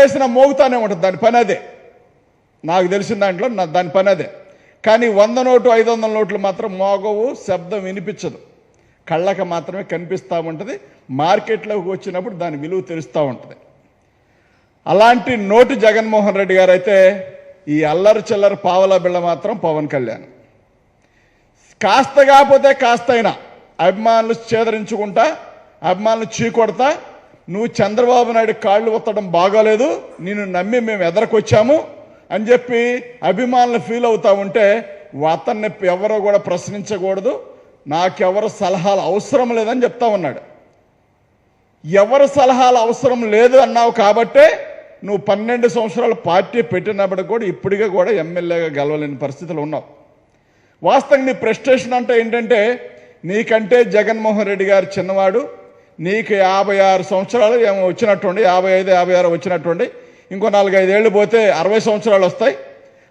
చేసిన మోగుతానే ఉంటుంది దాని పని అదే. నాకు తెలిసిన దాంట్లో నా దాని పని అదే. కానీ వంద నోటు ఐదు వందల నోట్లు మాత్రం మోగవు శబ్దం వినిపించదు. కళ్ళకి మాత్రమే కనిపిస్తూ ఉంటుంది మార్కెట్లోకి వచ్చినప్పుడు దాని విలువ తెలుస్తూ ఉంటుంది. అలాంటి నోటు జగన్మోహన్ రెడ్డి గారు అయితే ఈ అల్లరి చిల్లర పావల బిళ్ళ మాత్రం పవన్ కళ్యాణ్. కాస్త కాకపోతే కాస్త అయినా అభిమానులు చేదరించుకుంటా అభిమానులు చీకొడతా నువ్వు చంద్రబాబు నాయుడు కాళ్ళు ఒత్తడం బాగాలేదు నేను నమ్మి మేము ఎదరకొచ్చాము అని చెప్పి అభిమానులు ఫీల్ అవుతా ఉంటే అతన్ని ఎవరో కూడా ప్రశ్నించకూడదు. నాకెవరు సలహాలు అవసరం లేదని చెప్తా ఉన్నాడు. ఎవరు సలహాలు అవసరం లేదు అన్నావు కాబట్టే నువ్వు పన్నెండు సంవత్సరాలు పార్టీ పెట్టినప్పుడు కూడా ఇప్పటికే కూడా ఎమ్మెల్యేగా గెలవలేని పరిస్థితులు ఉన్నావు. వాస్తవంగా నీ ప్రెస్టేషన్ అంటే ఏంటంటే నీకంటే జగన్మోహన్ రెడ్డి గారు చిన్నవాడు నీకు యాభై ఆరు సంవత్సరాలు ఏమో వచ్చినట్టుండి యాభై ఐదు యాభై ఆరు వచ్చినట్టుండి ఇంకో నాలుగైదేళ్ళు పోతే అరవై సంవత్సరాలు వస్తాయి.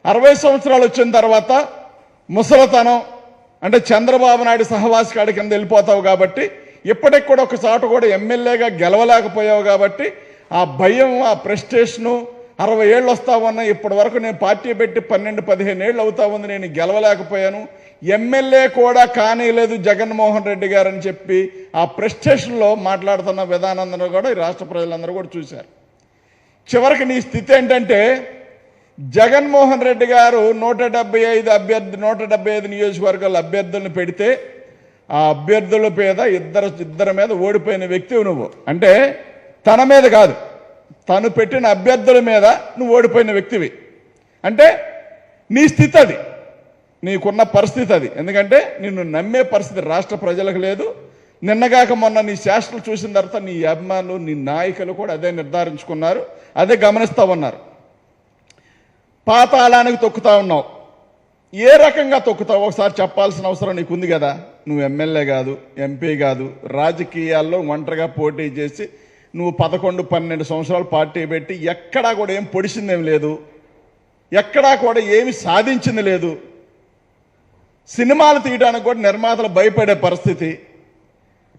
అరవై సంవత్సరాలు వచ్చిన తర్వాత ముసలతనం అంటే చంద్రబాబు నాయుడు సహవాసి కాడి కింద వెళ్ళిపోతావు కాబట్టి ఇప్పటికి కూడా ఒక కూడా ఎమ్మెల్యేగా గెలవలేకపోయావు కాబట్టి ఆ భయం ఆ ప్రెస్టేషను అరవై ఏళ్ళు వస్తా ఉన్నాయి ఇప్పటి వరకు నేను పార్టీ పెట్టి పన్నెండు పదిహేను ఏళ్ళు అవుతా ఉంది నేను గెలవలేకపోయాను. ఎమ్మెల్యే కూడా కానీలేదు జగన్మోహన్ రెడ్డి గారు అని చెప్పి ఆ ప్రెస్టేషన్లో మాట్లాడుతున్న విధానందరూ కూడా ఈ రాష్ట్ర ప్రజలందరూ కూడా చూశారు. చివరికి నీ స్థితి ఏంటంటే జగన్మోహన్ రెడ్డి గారు నూట డెబ్బై ఐదు అభ్యర్థి నూట డెబ్బై ఐదు నియోజకవర్గాల అభ్యర్థులను పెడితే ఆ అభ్యర్థుల మీద ఇద్దరు ఇద్దరి మీద ఓడిపోయిన వ్యక్తివి నువ్వు. అంటే తన మీద కాదు. తను పెట్టిన అభ్యర్థుల మీద నువ్వు ఓడిపోయిన వ్యక్తివి. అంటే నీ స్థితి అది. నీకున్న పరిస్థితి అది. ఎందుకంటే నిన్ను నమ్మే పరిస్థితి రాష్ట్ర ప్రజలకు లేదు. నిన్నగాక మొన్న నీ శాస్త్రలు చూసిన తర్వాత నీ అభిమానులు నీ నాయకులు కూడా అదే నిర్ధారించుకున్నారు. అదే గమనిస్తూ ఉన్నారు. పాతాళానికి తొక్కుతా ఉన్నావు. ఏ రకంగా తొక్కుతావు? ఒకసారి చెప్పాల్సిన అవసరం నీకుంది కదా. నువ్వు ఎమ్మెల్యే కాదు ఎంపీ కాదు. రాజకీయాల్లో ఒంటరిగా పోటీ చేసి నువ్వు పదకొండు పన్నెండు సంవత్సరాలు పార్టీ పెట్టి ఎక్కడా కూడా ఏం పొడిచిందేం లేదు. ఎక్కడా కూడా ఏమి సాధించింది లేదు. సినిమాలు తీయడానికి కూడా నిర్మాతలు భయపడే పరిస్థితి.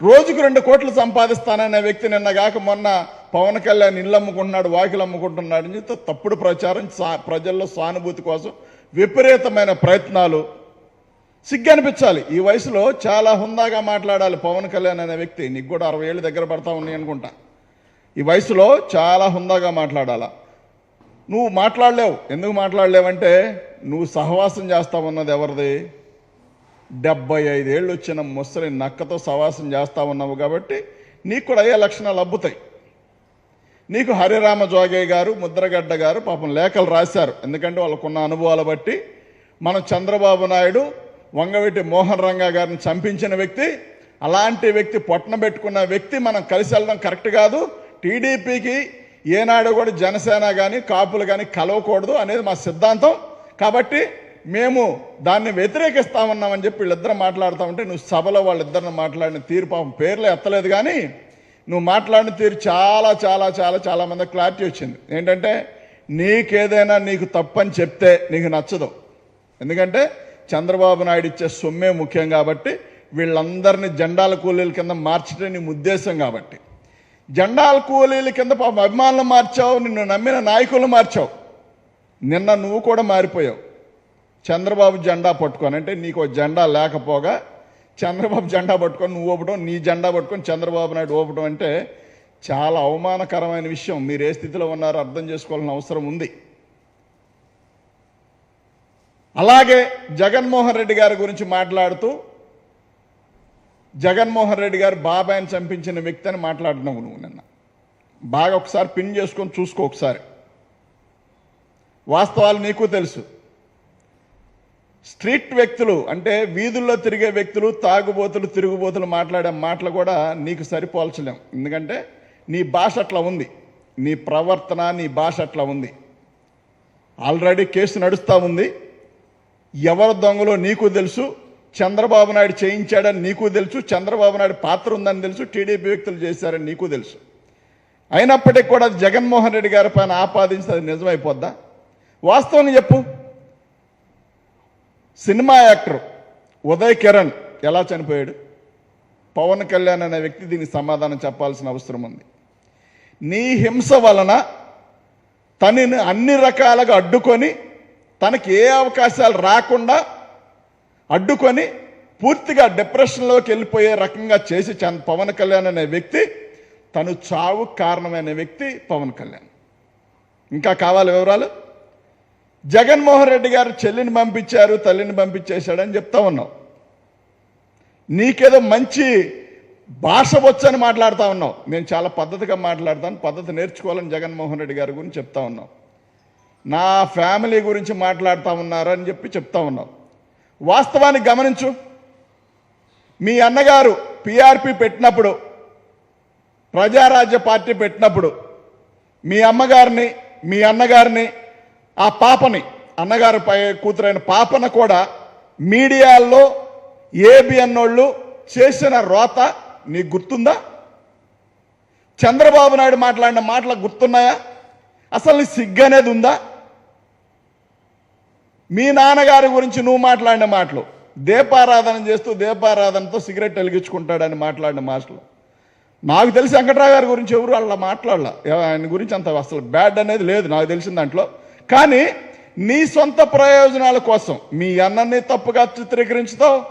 రోజుకు రెండు కోట్లు సంపాదిస్తాననే వ్యక్తి నిన్న కాక మొన్న పవన్ కళ్యాణ్ ఇల్లు అమ్ముకుంటున్నాడు వాకిలు అమ్ముకుంటున్నాడు అని చెప్తే తప్పుడు ప్రచారం సా- ప్రజల్లో సానుభూతి కోసం విపరీతమైన ప్రయత్నాలు. సిగ్గనిపించాలి ఈ వయసులో చాలా హుందాగా మాట్లాడాలి పవన్ కళ్యాణ్ అనే వ్యక్తి. నీకు కూడా అరవై ఏళ్ళు దగ్గర పడతా ఉన్నాయి అనుకుంటా. ఈ వయసులో చాలా హుందాగా మాట్లాడాలా. నువ్వు మాట్లాడలేవు. ఎందుకు మాట్లాడలేవంటే నువ్వు సహవాసం చేస్తావన్నది ఎవరిది? డెబ్బై ఐదేళ్ళు వచ్చిన ముసలి నక్కతో సహవాసం చేస్తా ఉన్నావు కాబట్టి నీకు కూడా అయ్యే లక్షణాలు అబ్బుతాయి. నీకు హరిరామ జోగయ్య గారు ముద్రగడ్డ గారు పాపం లేఖలు రాశారు. ఎందుకంటే వాళ్ళకున్న అనుభవాలు బట్టి మనం చంద్రబాబు నాయుడు వంగవీటి మోహన్ రంగా గారిని చంపించిన వ్యక్తి అలాంటి వ్యక్తి పొట్టన పెట్టుకున్న వ్యక్తి మనం కలిసి వెళ్ళడం కరెక్ట్ కాదు. టీడీపీకి ఏనాడు కూడా జనసేన కానీ కాపులు కానీ కలవకూడదు అనేది మా సిద్ధాంతం. కాబట్టి మేము దాన్ని వ్యతిరేకిస్తామన్నామని చెప్పి వీళ్ళిద్దరు మాట్లాడుతూ ఉంటే నువ్వు సభలో వాళ్ళిద్దరిని మాట్లాడిన తీరు పాపం పేర్లు ఎత్తలేదు కానీ నువ్వు మాట్లాడిన తీరు చాలా చాలా చాలా చాలా మంది క్లారిటీ వచ్చింది. ఏంటంటే నీకేదైనా నీకు తప్పని చెప్తే నీకు నచ్చదు. ఎందుకంటే చంద్రబాబు నాయుడు ఇచ్చే సొమ్మే ముఖ్యం కాబట్టి వీళ్ళందరినీ జెండాల కూలీల కింద మార్చడం నీ ఉద్దేశం కాబట్టి. జెండాల కూలీల కింద పాపం అభిమానులు మార్చావు నిన్ను నమ్మిన నాయకులు మార్చావు. నిన్న నువ్వు కూడా మారిపోయావు. చంద్రబాబు జెండా పట్టుకొని అంటే నీకు ఓ జెండా లేకపోగా చంద్రబాబు జెండా పట్టుకొని నువ్వు ఊపడం నీ జెండా పట్టుకొని చంద్రబాబు నాయుడు ఊపడం అంటే చాలా అవమానకరమైన విషయం. మీరు ఏ స్థితిలో ఉన్నారో అర్థం చేసుకోవాల్సిన అవసరం ఉంది. అలాగే జగన్మోహన్ రెడ్డి గారి గురించి మాట్లాడుతూ జగన్మోహన్ రెడ్డి గారు బాబాయ్ని చంపించిన వ్యక్తి అని మాట్లాడినావు నువ్వు నిన్న. బాగా ఒకసారి పిన్ చేసుకొని చూసుకో ఒకసారి. వాస్తవాలు నీకు తెలుసు. స్ట్రీట్ వ్యక్తులు అంటే వీధుల్లో తిరిగే వ్యక్తులు తాగుబోతులు తిరుగుబోతులు మాట్లాడే మాటలు కూడా నీకు సరిపోల్చలేం. ఎందుకంటే నీ భాష అట్లా ఉంది. నీ ప్రవర్తన నీ భాష అట్లా ఉంది. ఆల్రెడీ కేసు నడుస్తూ ఉంది. ఎవరు దొంగలో నీకు తెలుసు. చంద్రబాబు నాయుడు చేయించాడని నీకు తెలుసు చంద్రబాబు నాయుడు పాత్ర ఉందని తెలుసు టీడీపీ వ్యక్తులు చేశారని నీకు తెలుసు. అయినప్పటికీ కూడా జగన్మోహన్ రెడ్డి గారి పైన ఆపాదించి అది నిజమైపోద్దా? వాస్తవం చెప్పు. సినిమా యాక్టర్ ఉదయ్ కిరణ్ ఎలా చనిపోయాడు? పవన్ కళ్యాణ్ అనే వ్యక్తి దీనికి సమాధానం చెప్పాల్సిన అవసరం ఉంది. నీ హింస వలన తనని అన్ని రకాలుగా అడ్డుకొని తనకి ఏ అవకాశాలు రాకుండా అడ్డుకొని పూర్తిగా డిప్రెషన్లోకి వెళ్ళిపోయే రకంగా చేసి పవన్ కళ్యాణ్ అనే వ్యక్తి తను చావు కారణమైన వ్యక్తి పవన్ కళ్యాణ్. ఇంకా కావాలి వివరాలు? జగన్మోహన్ రెడ్డి గారు చెల్లిని పంపించారు తల్లిని పంపించేశాడని చెప్తా ఉన్నావు. నీకేదో మంచి భాష వచ్చని మాట్లాడుతూ ఉన్నావు. నేను చాలా పద్ధతిగా మాట్లాడతాను పద్ధతి నేర్చుకోవాలని జగన్మోహన్ రెడ్డి గారి గురించి చెప్తా ఉన్నావు. నా ఫ్యామిలీ గురించి మాట్లాడుతూ ఉన్నారని చెప్పి చెప్తా ఉన్నావు. వాస్తవాన్ని గమనించు. మీ అన్నగారు పిఆర్పి పెట్టినప్పుడు ప్రజారాజ్య పార్టీ పెట్టినప్పుడు మీ అమ్మగారిని మీ అన్నగారిని ఆ పాపని అన్నగారి పై కూతురైన పాపన కూడా మీడియాల్లో ఏబిఎన్ వాళ్ళు చేసిన రోత నీకు గుర్తుందా? చంద్రబాబు నాయుడు మాట్లాడిన మాటలు గుర్తున్నాయా? అసలు నీ సిగ్గు అనేది ఉందా? మీ నాన్నగారి గురించి నువ్వు మాట్లాడిన మాటలు. దీపారాధన చేస్తూ దీపారాధనతో సిగరెట్ వెలిగించుకుంటాడని మాట్లాడిన మాటలు. నాకు తెలిసి వెంకట్రావు గారి గురించి ఎవరు అలా మాట్లాడాల? ఆయన గురించి అంత అసలు బ్యాడ్ అనేది లేదు నాకు తెలిసిన దాంట్లో. కానీ నీ సొంత ప్రయోజనాల కోసం మీ అన్నని తప్పుగా చిత్రీకరించుతావు?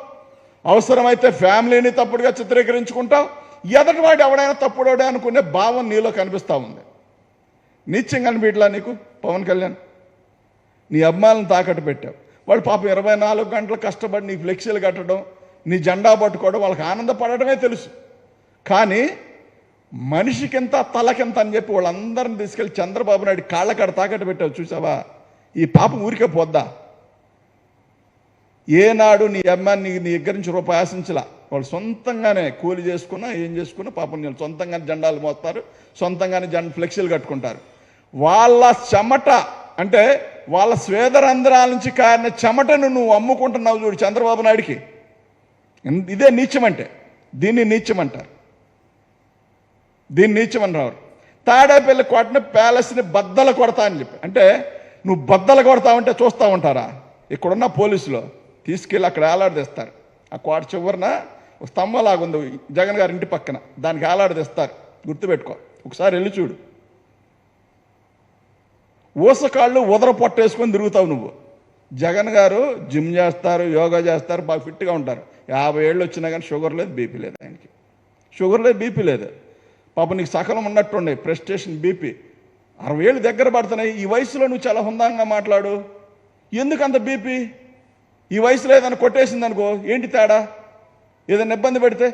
అవసరమైతే ఫ్యామిలీని తప్పుడుగా చిత్రీకరించుకుంటావు? ఎదటివాడు ఎవడైనా తప్పుడోడే అనుకునే భావం నీలో కనిపిస్తా ఉంది. నిత్యం కనిపించలా నీకు? పవన్ కళ్యాణ్? నీ అభిమానులను తాకట్టు పెట్టావు. వాడు పాపం ఇరవై నాలుగు గంటలు కష్టపడి నీ ఫ్లెక్సీలు కట్టడం నీ జెండా పట్టుకోవడం వాళ్ళకి ఆనందపడటమే తెలుసు. కానీ మనిషికింత తలకింత అని చెప్పి వాళ్ళందరిని తీసుకెళ్ళి చంద్రబాబు నాయుడు కాళ్ళకాడ తాకట్టు పెట్టావు చూసావా? ఈ పాపం ఊరికే పోద్దా? ఏనాడు నీ అమ్మాయి నీ నీ దగ్గర నుంచి రూపాయి ఆశించలా. వాళ్ళు సొంతంగానే కూలి చేసుకున్నా ఏం చేసుకున్నా పాపం నేను సొంతంగానే జెండాలు మోస్తారు సొంతంగానే జెండా ఫ్లెక్సీలు కట్టుకుంటారు. వాళ్ళ చెమట అంటే వాళ్ళ స్వేదరంధ్రాల నుంచి కారిన చెమటను నువ్వు అమ్ముకుంటున్నావు చూడు చంద్రబాబు నాయుడికి. ఇదే నీచం అంటే దీన్ని నీచం అంటారు దీన్ని నీచమని తాడేపల్లి కోటని ప్యాలెస్ని బద్దలు కొడతా అని చెప్పి. అంటే నువ్వు బద్దలు కొడతావంటే చూస్తూ ఉంటారా? ఇక్కడున్న పోలీసులు తీసుకెళ్ళి అక్కడ ఏలాడదీస్తారు ఆ కోట చివరిన స్తంభలాగుంది జగన్ గారి ఇంటి పక్కన. దానికి ఏలాడదీస్తారు గుర్తుపెట్టుకో. ఒకసారి వెళ్ళి చూడు. ఊసకాళ్ళు ఉదర పొట్టేసుకొని తిరుగుతావు నువ్వు. జగన్ గారు జిమ్ చేస్తారు యోగా చేస్తారు బాగా ఫిట్గా ఉంటారు. యాభై ఏళ్ళు వచ్చినా కానీ షుగర్ లేదు బీపీ లేదు ఆయనకి. షుగర్ లేదు బీపీ లేదు. పాప నీకు సకలం ఉన్నట్టుండే ప్రెస్టేషన్ బీపీ. అరవై ఏళ్ళు దగ్గర పడుతున్నాయి. ఈ వయసులో నువ్వు చాలా హుందాంగా మాట్లాడు. ఎందుకు అంత బీపీ? ఈ వయసులో ఏదైనా కొట్టేసింది అనుకో ఏంటి తేడా? ఏదైనా ఇబ్బంది పెడితే?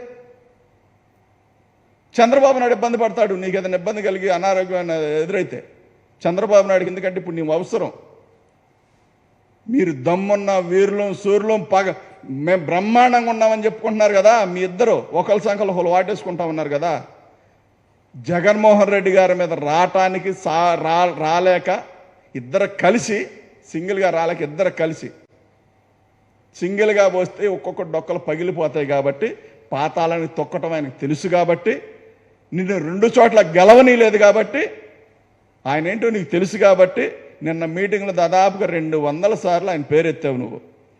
చంద్రబాబు నాయుడు ఇబ్బంది పడతాడు నీకు ఏదైనా ఇబ్బంది కలిగి అనారోగ్యం ఎదురైతే. చంద్రబాబు నాయుడుకి ఎందుకంటే ఇప్పుడు నీవు అవసరం. మీరు దమ్మున్న వీరులం సూర్యులం పగ మేము బ్రహ్మాండంగా ఉన్నామని చెప్పుకుంటున్నారు కదా మీ ఇద్దరు. ఒకరి సంఖ్యలో ఒకరు వాటేసుకుంటా ఉన్నారు కదా. జగన్మోహన్ రెడ్డి గారి మీద రావటానికి సా రా రాలేక ఇద్దరు కలిసి సింగిల్గా రాలేక ఇద్దరు కలిసి సింగిల్గా పోస్తే ఒక్కొక్క డొక్కలు పగిలిపోతాయి కాబట్టి పాతాలని తొక్కటం ఆయనకు తెలుసు కాబట్టి నిన్ను రెండు చోట్ల గెలవనీ లేదు కాబట్టి ఆయన ఏంటో నీకు తెలుసు కాబట్టి నిన్న మీటింగ్లో దాదాపుగా రెండు వందల సార్లు ఆయన పేరెత్తావు నువ్వు.